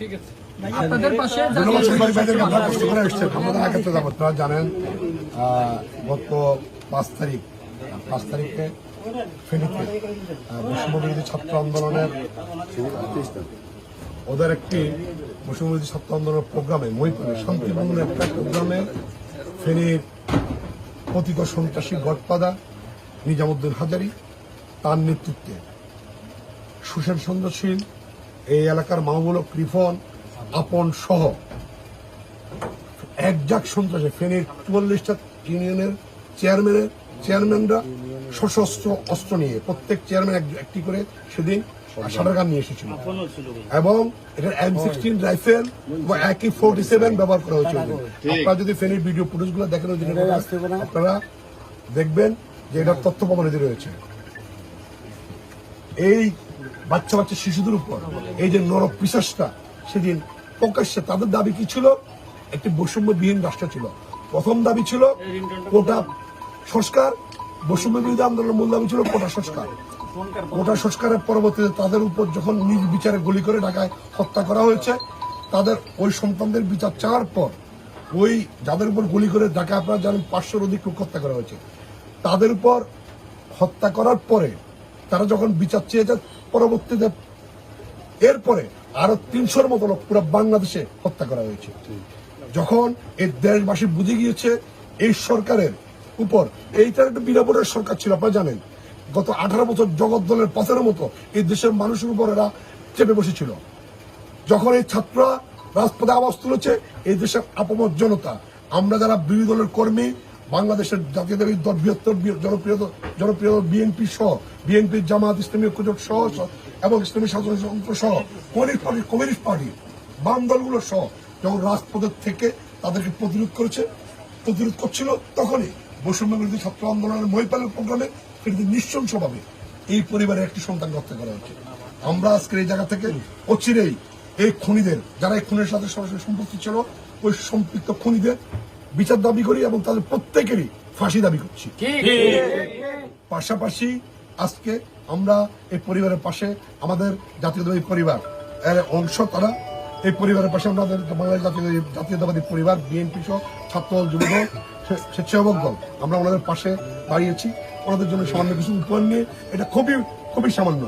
ঠিক আছে। ধন্যবাদ। সাংবাদিক ভাইদেরকে আপনারা কষ্ট করে এসছেন। আমাদের একাত্তর যাব আপনারা জানেন গত পাঁচ তারিখ পাঁচ তারিখে ফেনীতে ছাত্র আন্দোলনের ওদের একটি বৈষম্যবিরোধী ছাত্র আন্দোলনের প্রোগ্রামে মহিপুরে শান্তিপূর্ণ একটা প্রোগ্রামে ফেনীর পতিত সন্ত্রাসী গডপাদা নিজামুদ্দিন হাজারি তার নেতৃত্বে সুশান চন্দ্রশীল এই এলাকার মাহমুলক রিফন আপন সহ একজাক সন্ত্রাসে ফেনীর চুয়াল্লিশটা ইউনিয়নের চেয়ারম্যানের চেয়ারম্যানরা সশস্ত্র অস্ত্র নিয়ে প্রত্যেক চেয়ারম্যান এক- একটি করে সেদিন সাঁতার গান নিয়ে এসেছিল। এবং এটা এম সিক্সটিন রাইফেল এবং একই ফোর্টি সেভেন ব্যবহার করা হয়েছিল আপনারা যদি ফেনীর ভিডিও ফুটেজগুলো দেখেন আপনারা দেখবেন যে এটার তথ্য প্রমাণিত রয়েছে। এই বাচ্চা বাচ্চা শিশুদের উপর। এই যে নরক পিসাসটা সেদিন প্রকাশ্যে তাদের দাবি কি ছিল? একটি বৈষম্যবিহীন রাষ্ট্র ছিল। প্রথম দাবি ছিল কোটা সংস্কার বৈষম্য বিরোধী আন্দোলনের মূল দাবি ছিল কোটা সংস্কার। কোটা সংস্কারের পরবর্তীতে তাদের উপর যখন নিজ বিচারে গুলি করে ঢাকায় হত্যা করা হয়েছে, তাদের ওই সন্তানদের বিচার চাওয়ার পর ওই যাদের উপর গুলি করে ঢাকা আপনারা জানেন পাঁচশোর অধিক লোক হত্যা করা হয়েছে। তাদের উপর হত্যা করার পরে তারা যখন বিচার চেয়েছে পরবর্তীতে, এরপরে আরও তিনশোর মতো লোক পুরো বাংলাদেশে হত্যা করা হয়েছে। যখন এই দেশবাসী বুঝে গিয়েছে এই সরকারের উপর, এইটার একটা বিরাপরের সরকার ছিল, আপনারা জানেন। গত আঠারো বছর জগৎ দলের পথের মতো এই দেশের মানুষের উপর এরা চেপে বসেছিল। যখন এই ছাত্ররা রাজপথে আওয়াজ তুলেছে, এই দেশের আপমত জনতা, আমরা যারা বিরোধী দলের কর্মী বাংলাদেশের দল বৃহত্তর জনপ্রিয় জনপ্রিয় বিএনপি সহ বিএনপি জামাত, ইসলামী ঐক্যজোট সহ এবং ইসলামী স্বাধীনতা সহ, কমিউনিস্ট পার্টি কমিউনিস্ট পার্টি, বাম দলগুলো সহ, যখন রাজপথের থেকে তাদেরকে প্রতিরোধ করেছে, প্রতিরোধ করছিল, তখনই বৈষম্য বিরোধী ছাত্র আন্দোলনের মহিপালের প্রোগ্রামে কিন্তু নৃশংসভাবে এই পরিবারের একটি সন্তান হত্যা করা হয়েছে। আমরা আজকের এই জায়গা থেকে অচিরেই এই খুনিদের, যারা এই খুনের সাথে সরাসরি সম্পৃক্ত ছিল, ওই সম্পৃক্ত খুনিদের বিচার দাবি করি এবং তাদের প্রত্যেকেরই ফাঁসি দাবি করছি। পাশাপাশি আজকে আমরা এই পরিবারের পাশে আমাদের জাতীয়তাবাদী পরিবার এর অংশ তারা এই পরিবারের পাশে আমাদের বাংলাদেশ জাতীয় জাতীয়তাবাদী পরিবার বিএনপি সহ ছাত্র দল যুবদল স্বে- স্বেচ্ছাসেবক দল আমরা ওনাদের পাশে দাঁড়িয়েছি। ওনাদের জন্য সামান্য কিছু উপহার নিয়ে এটা খুবই খুবই সামান্য।